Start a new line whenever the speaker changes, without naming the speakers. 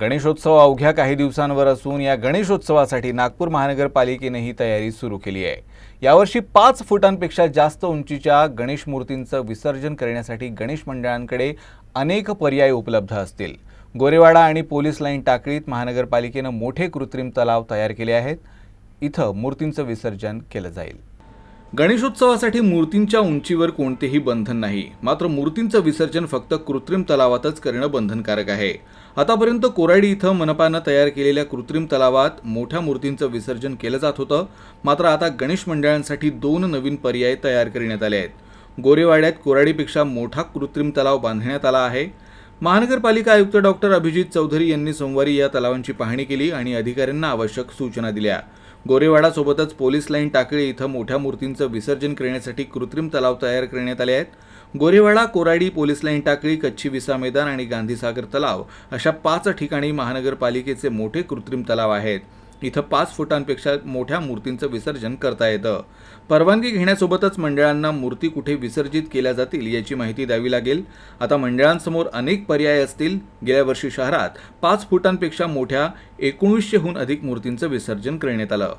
गणेशोत्सव अवघ्या काही दिवसांवर असून या गणेशोत्सवासाठी नागपूर महानगरपालिकेने ही तयारी सुरू केली आहे. यावर्षी पाच फुटांपेक्षा जास्त उंचीच्या गणेश मूर्तींचं विसर्जन करण्यासाठी गणेश मंडळांकडे अनेक पर्याय उपलब्ध असतील. गोरेवाडा आणि पोलीस लाईन टाकळीत महानगरपालिकेनं मोठे कृत्रिम तलाव तयार केले आहेत. इथं मूर्तींचं विसर्जन केलं जाईल. गणेशोत्सवासाठी मूर्तींच्या उंचीवर कोणतेही बंधन नाही. मात्र मूर्तींचं विसर्जन फक्त कृत्रिम तलावातच करणं बंधनकारक आहे. आतापर्यंत कोराडी इथं मनपानं तयार केलेल्या कृत्रिम तलावात मोठ्या मूर्तींचं विसर्जन केलं जात होतं. मात्र आता गणेश मंडळांसाठी दोन नवीन पर्याय तयार करण्यात आले आहेत. गोरेवाड्यात कोराडीपेक्षा मोठा कृत्रिम तलाव बांधण्यात आला आहे. महानगरपालिका आयुक्त डॉक्टर अभिजित चौधरी यांनी सोमवारी या तलावांची पाहणी केली आणि अधिकाऱ्यांना आवश्यक सूचना दिल्या. गोरेवाडासोबतच पोलीस लाईन टाकळी इथं मोठ्या मूर्तींचं विसर्जन करण्यासाठी कृत्रिम तलाव तयार करण्यात आले आहेत. गोरेवाडा कोराडी पोलीस लाईन टाकळी कच्ची विसा मैदान आणि गांधीसागर तलाव अशा पाच ठिकाणी महानगरपालिकेचे मोठे कृत्रिम तलाव आहेत. इथं पाच फुटांपेक्षा मोठ्या मूर्तींचं विसर्जन करता येतं. परवानगी घेण्यासोबतच मंडळांना मूर्ती कुठे विसर्जित केल्या जातील याची माहिती द्यावी लागेल. आता मंडळांसमोर अनेक पर्याय असतील. गेल्या वर्षी शहरात पाच फुटांपेक्षा मोठ्या एकोणीसशेहून अधिक मूर्तींचं विसर्जन करण्यात आलं.